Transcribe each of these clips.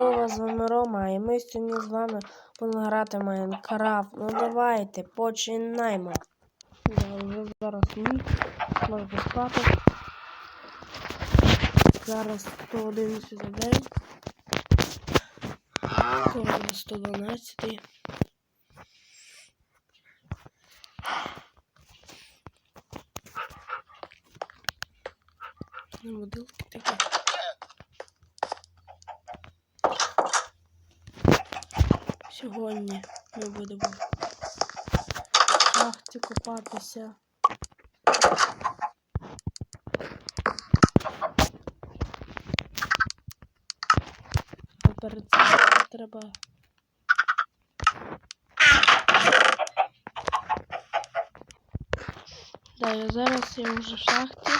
Здорово, з вами Рома, і ми сьогодні з вами будемо грати Майнкрафт. Ну давайте, починаємо. Вже зараз ніч, можна спати. Зараз 111 за день. Скоро 112. Будилки такі. Сьогодні ми будемо шахті копатися. А Перед цим треба. Да, я зараз я вже в шахті.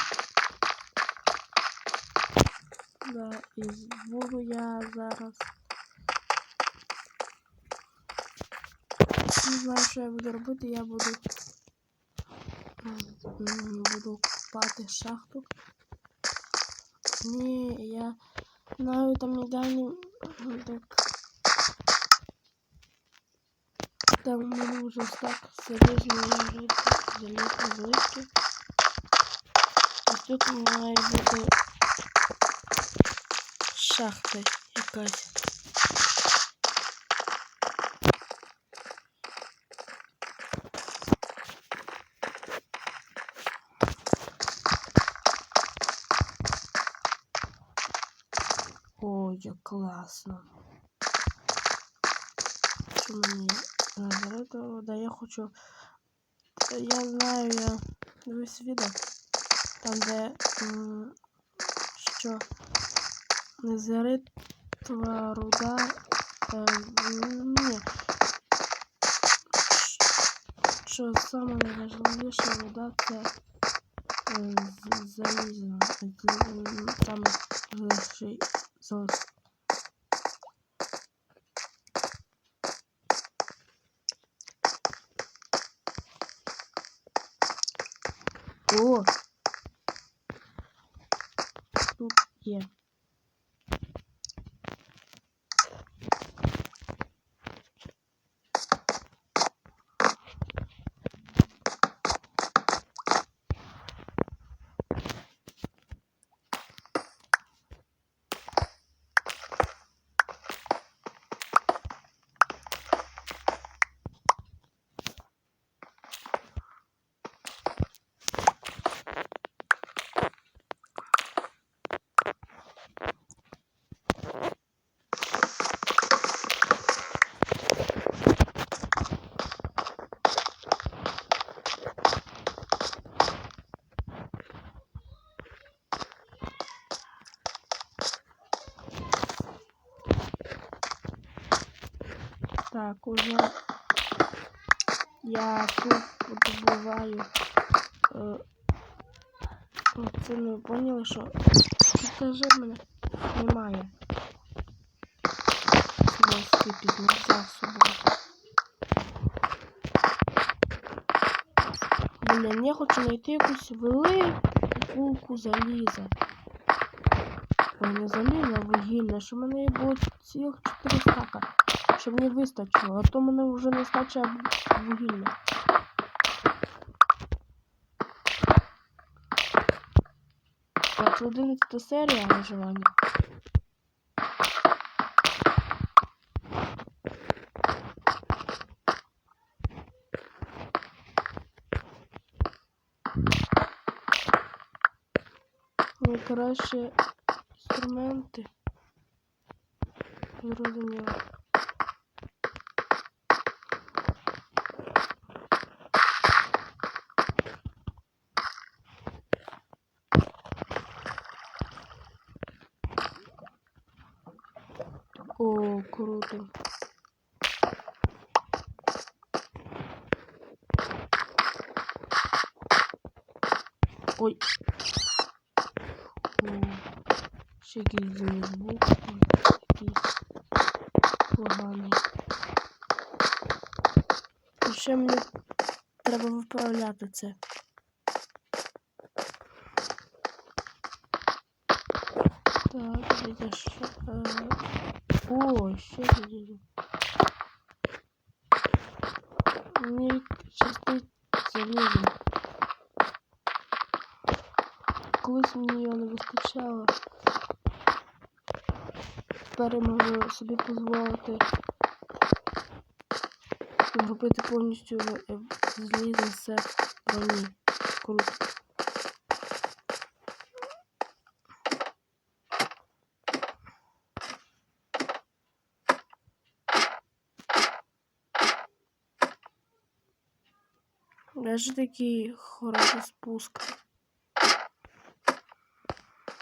Да, і буду я зараз. Не знаю, що я буду робити, я буду м, буду копати шахту. Ні, я знаю там ідеальні м, так. Там у мене вже так залізні залізні злитки. Ось тут має бути шахта якась. Ой, як класно. Що мені? Да, я хочу. Я знаю, я дивись відео. Там, де м, що незаритва руда. Е, ні. Що саме найважливіша руда це е, залізо. Саме легший золото. О! Тут є. Так, уже я тут добуваю. Е, ну, поняли, що покажи мене немає. Велосипед не з собою. Блін, я хочу знайти якусь велику кулку заліза. Ой, не заліза, а вугілля, що в мене було цілих 4 стака. Щоб мені вистачило, а то мене вже не стачає вугілля. Це 11 серія виживання. Найкраще інструменти. Зрозуміло. О, круто. Ой. О, ще якийсь звук. Якийсь поганий. І ще мені треба виправляти це. Так. Е, О, ще є. Мені щастить залізо. Колись мені його не вистачало. Тепер я можу собі дозволити зробити повністю е, залізний сет броні. Круто. Даже такий хороший спуск.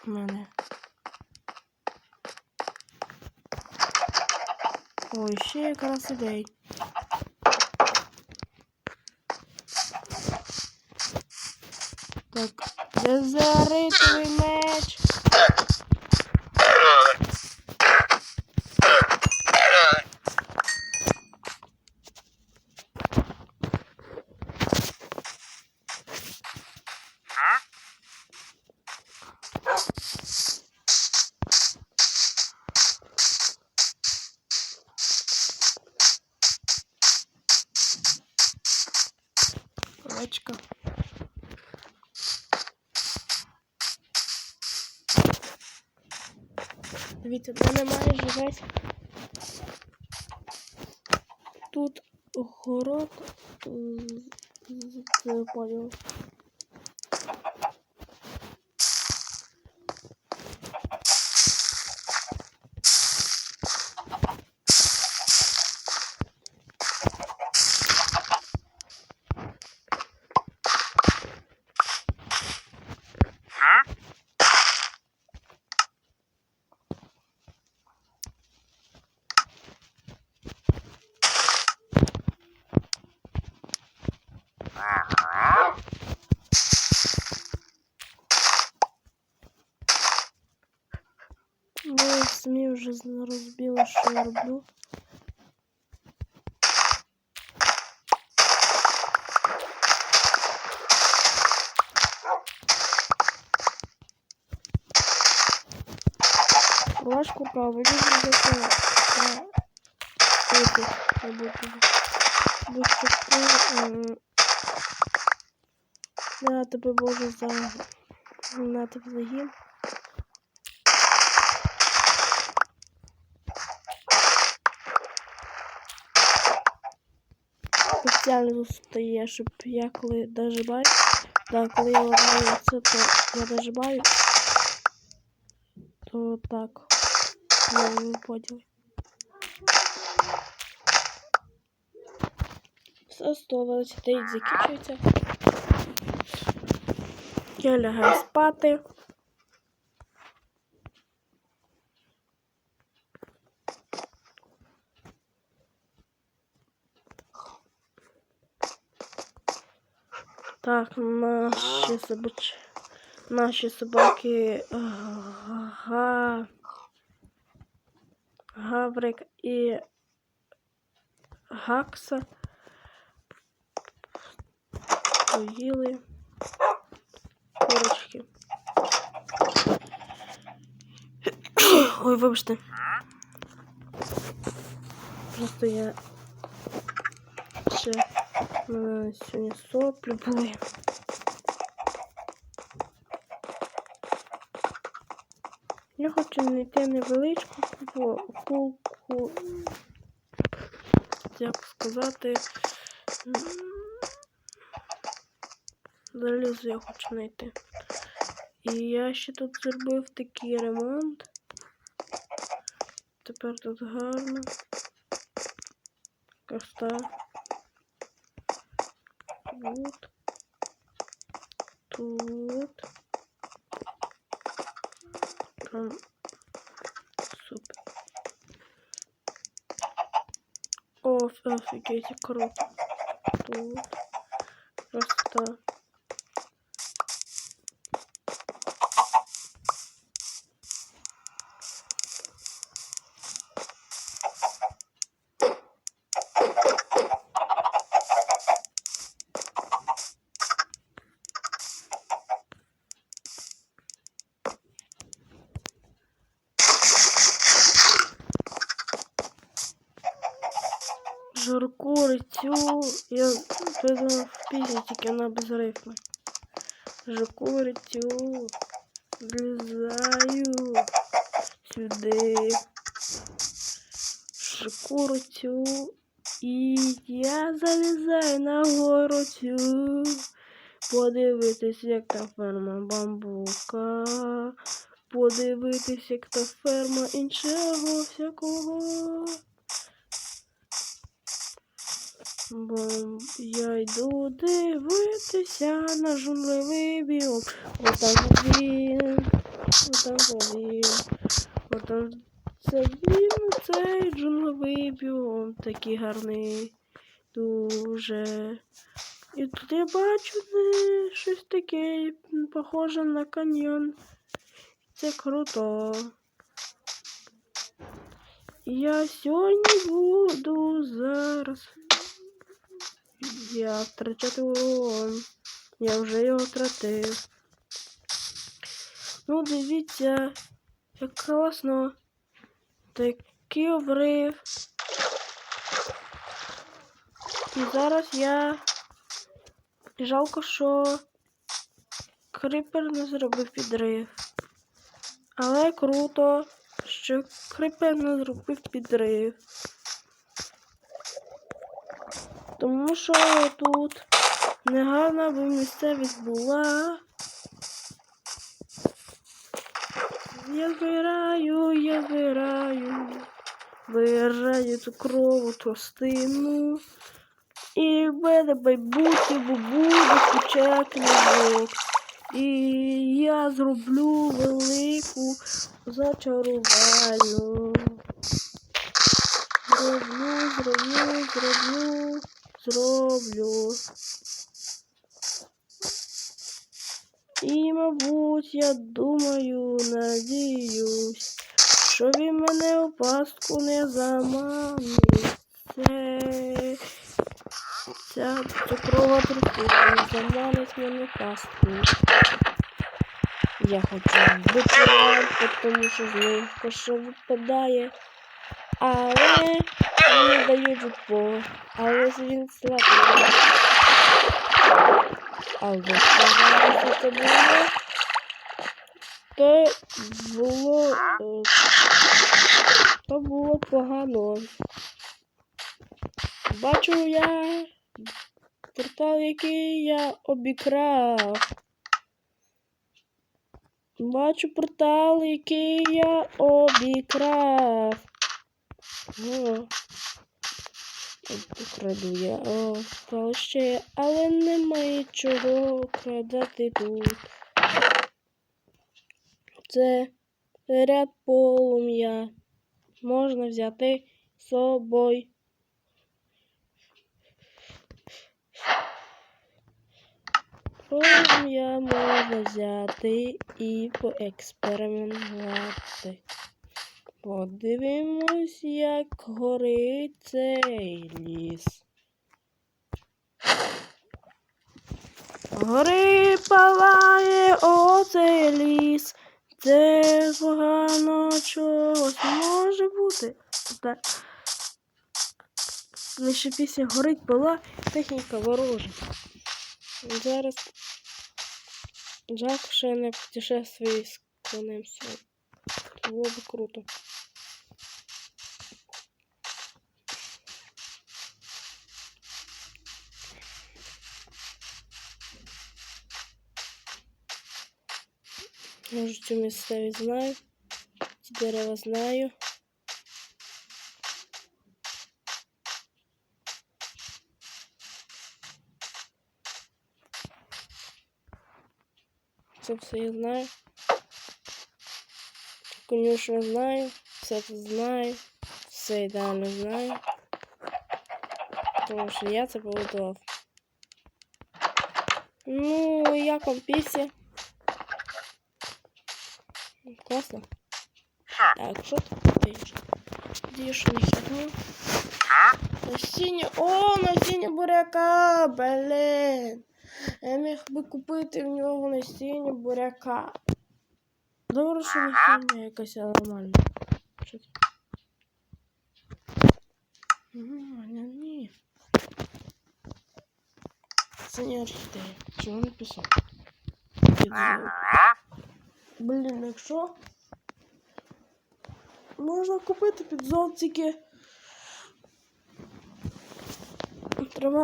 У мене. Ой, ще якраз ідей. Так, дезеритовий Дивіться, де немає живець. тут город з- з- з понял. Ви самі вже з- розбили, що я роблю. Важку праву, дуже дякую. Ой, не буду. Будь ти, на тебе Боже за на тебе загін. Спеціально стає, щоб я коли дожибаю, да, коли я ламаю це, то я дожибаю, то так, я поділ. Все, 129 закінчується. Я лягаю спати. Так, наші собач... наші собаки е, га... Гаврик і Гакса поїли курочки. Ой, вибачте. Просто я ще в мене сьогодні соплі були. Я хочу знайти невеличку кулку, як сказати. м, Залізо я хочу знайти. І я ще тут зробив такий ремонт. Тепер тут гарно. Каста. Тут. Тут. Там. супер. Оф, офигеть, круто. Тут. Просто. Жарку рицю. Я придумав пісню, тільки вона без рифми. Жарку рицю. Влізаю сюди. Жарку рицю. І я залізаю на гору цю. Подивитись, як та ферма бамбука. Подивитись, як та ферма іншого всякого. Бо я йду дивитися на журливий біом. Отам він, отам він, отам це він, цей джунглевий біом такий гарний, дуже. І тут я бачу де щось таке, похоже на каньйон. Це круто. Я сьогодні буду зараз. Я втрачати урон. Я вже його втратив. Ну, дивіться, як класно. Такий обрив. І зараз я. Жалко, що крипер не зробив підрив. Але круто, що крипер не зробив підрив. Тому що тут негарна би місцевість була. Я збираю, я збираю, виражаю цукрову тростину. І мене майбутнє буде скучати звук. І я зроблю велику зачарувальну. Зроблю, зроблю, зроблю, зроблю. І, мабуть, я думаю, надіюсь, що він мене у пастку не заманить. Це ця цукрова трустика не заманить мене пастку. Я хочу випивати, тому що з них що випадає. Але мені дають відпор. Але він слабий. Але що це було? То було. е, То було погано. Бачу я портал, який я обікрав. Бачу портал, який я обікрав. О, краду я. О, ще, але немає чого крадати тут. Це ряд полум'я. Можна взяти з собою. Полум'я можна взяти і поекспериментувати. Подивимось, як горить цей ліс. Гори палає оцей ліс. Це погано чогось може бути. Так. Лише пісня горить пала, техніка ворожа. Зараз жалко, що я не путешествую з конем. Було б круто. Може, цю місцевість знаю. Ці дерева знаю. Це я знаю. Конюшню знаю, все це знаю, все ідеально знаю. Тому що я це побудував. Ну, як вам? классно. Так, что ты Дишь на херню. Насіння. О, сине буряка, блин. Я міг бы купить в нього насіння буряка. Добре, що насіння якась нормальна. Нормально, ні. Це не орхідея. Чого не писав? Блін, якщо можна купити підзол тільки. Треба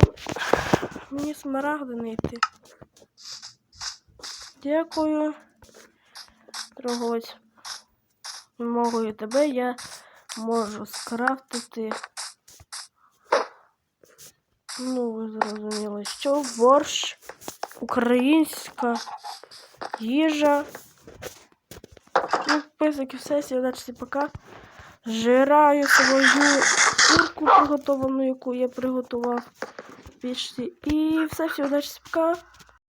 мені смарагди знайти. Дякую. Торговець. Вимогою тебе я можу скрафтити. Ну, ви зрозуміли, що борщ, українська їжа. І все, сідачці пока. Жираю свою курку приготовану, яку я приготував пічці. І все, всі удачі, пока.